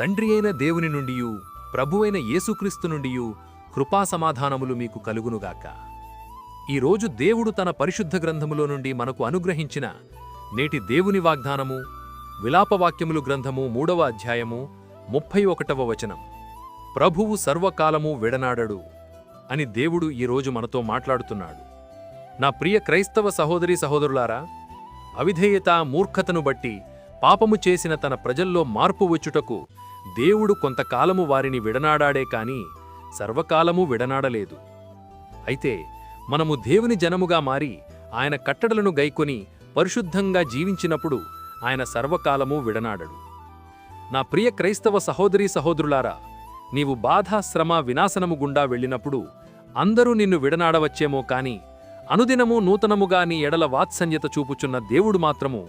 తండ్రి అయిన దేవుని నుండియు ప్రభువైన యేసుక్రీస్తు నుండియు కృపాసమాధానములు మీకు కలుగునుగాక ఈరోజు దేవుడు తన పరిశుద్ధ గ్రంథములో నుండి మనకు అనుగ్రహించిన నేటి దేవుని వాగ్దానము విలాపవాక్యములు గ్రంథము మూడవ అధ్యాయము ముప్పై ఒకటవ వచనం. ప్రభువు సర్వకాలము విడనాడడు అని దేవుడు ఈరోజు మనతో మాట్లాడుతున్నాడు. నా ప్రియ క్రైస్తవ సహోదరి సహోదరులారా అవిధేయత మూర్ఖతను బట్టి పాపము చేసిన తన ప్రజల్లో మార్పు వచ్చుటకు దేవుడు కొంతకాలము వారిని విడనాడాడే కాని సర్వకాలము విడనాడలేదు. అయితే మనము దేవుని జనముగా మారి ఆయన కట్టడలను గైకొని పరిశుద్ధంగా జీవించినప్పుడు ఆయన సర్వకాలము విడనాడడు. నా ప్రియ క్రైస్తవ సహోదరీ సహోదరులారా నీవు బాధాశ్రమ వినాశనము గుండా వెళ్ళినప్పుడు అందరూ నిన్ను విడనాడవచ్చేమో కాని అనుదినము నూతనముగా నీ ఎడల వాత్సన్యత చూపుచున్న దేవుడు మాత్రము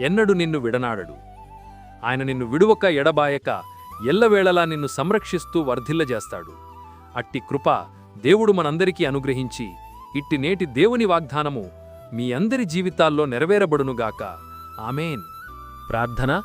ఎన్నడు నిన్ను విడనాడడు. ఆయన నిన్ను విడువక ఎడబాయక ఎల్లవేళలా నిన్ను సంరక్షిస్తూ వర్ధిల్లజేస్తాడు. అట్టి కృప దేవుడు మనందరికీ అనుగ్రహించి ఇట్టి నేటి దేవుని వాగ్దానము మీ అందరి జీవితాల్లో నెరవేరబడునుగాక. ఆమెన్. ప్రార్థన.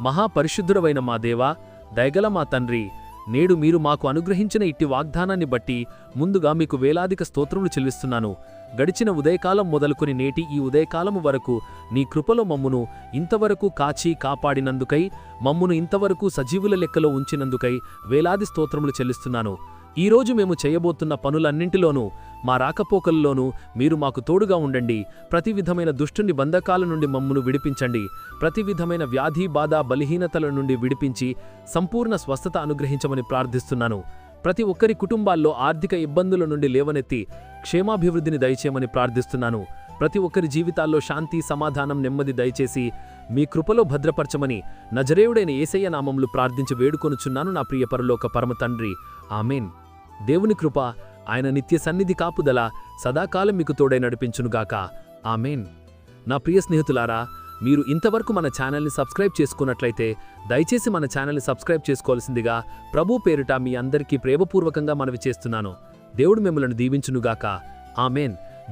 మహాపరిశుద్ధుడవైన మా దేవా దయగల మా తండ్రి నేడు మీరు మాకు అనుగ్రహించిన ఇట్టి వాగ్దానాన్ని బట్టి ముందుగా మీకు వేలాదిక స్తోత్రములు చెల్లిస్తున్నాను. గడిచిన ఉదయకాలం మొదలుకొని నేటి ఈ ఉదయకాలము వరకు నీ కృపలో మమ్మును ఇంతవరకు కాచి కాపాడినందుకై మమ్మును ఇంతవరకు సజీవుల లెక్కలో ఉంచినందుకై వేలాది స్తోత్రములు చెల్లిస్తున్నాను. ఈరోజు మేము చేయబోతున్న పనులన్నింటిలోనూ మా రాకపోకల్లోనూ మీరు మాకు తోడుగా ఉండండి. ప్రతి విధమైన దుష్టుని బంధకాల నుండి మమ్మును విడిపించండి. ప్రతి విధమైన వ్యాధి బాధ బలహీనతల నుండి విడిపించి సంపూర్ణ స్వస్థత అనుగ్రహించమని ప్రార్థిస్తున్నాను. ప్రతి ఒక్కరి కుటుంబాల్లో ఆర్థిక ఇబ్బందుల నుండి లేవనెత్తి క్షేమాభివృద్ధిని దయచేయమని ప్రార్థిస్తున్నాను. ప్రతి ఒక్కరి జీవితాల్లో శాంతి సమాధానం నెమ్మది దయచేసి మీ కృపలో భద్రపరచమని నజరేయుడైన ఏసయ్య నామములు ప్రార్థించి వేడుకొనుచున్నాను నా ప్రియ పరలోక పరమ తండ్రి. ఆమెన్. దేవుని కృప ఆయన నిత్య సన్నిధి కాపుదల సదాకాలం మీకు తోడై నడిపించునుగాక. ఆమెన్. నా ప్రియ స్నేహితులారా మీరు ఇంతవరకు మన ఛానల్ని సబ్స్క్రైబ్ చేసుకున్నట్లయితే దయచేసి మన ఛానల్ని సబ్స్క్రైబ్ చేసుకోవాల్సిందిగా ప్రభు పేరిట మీ అందరికీ ప్రేమపూర్వకంగా మనవి చేస్తున్నాను. దేవుడు మిమ్మల్ని దీవించునుగాక. ఆమెన్.